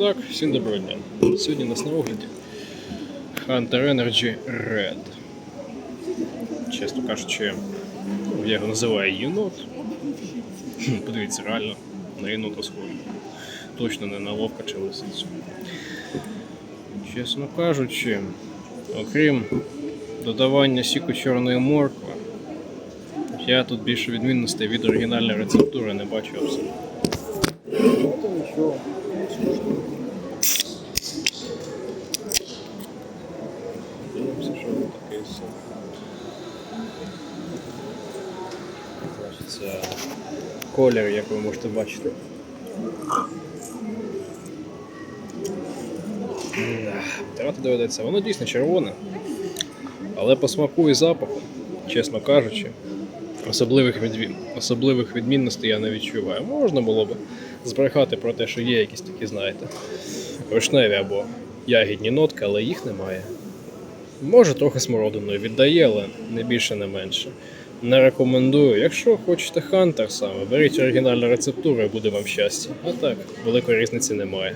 так, всім доброго дня. Сьогодні у нас на огляді Hunter Energy Red. Чесно кажучи, ну, я його називаю єнот. Подивіться, реально на єнота схожий. Точно не на вовка чи лисицю. Чесно кажучи, окрім додавання сіку чорної моркви, я тут більше відмінностей від оригінальної рецептури не бачу абсолютно. Все. Значить, це колір, як ви можете бачити. М-да, Тирати доведеться. Воно дійсно червоне. Але по смаку і запаху, чесно кажучи, особливих, відмін... особливих відмінностей я не відчуваю. Можна було б збрехати про те, що є якісь такі, знаєте, вишневі або ягідні нотки, але їх немає. Може, трохи смородиною віддає, але не більше, не менше. Не рекомендую. Якщо хочете хантер саме, беріть оригінальну рецептуру і буде вам щастя. А так, великої різниці немає.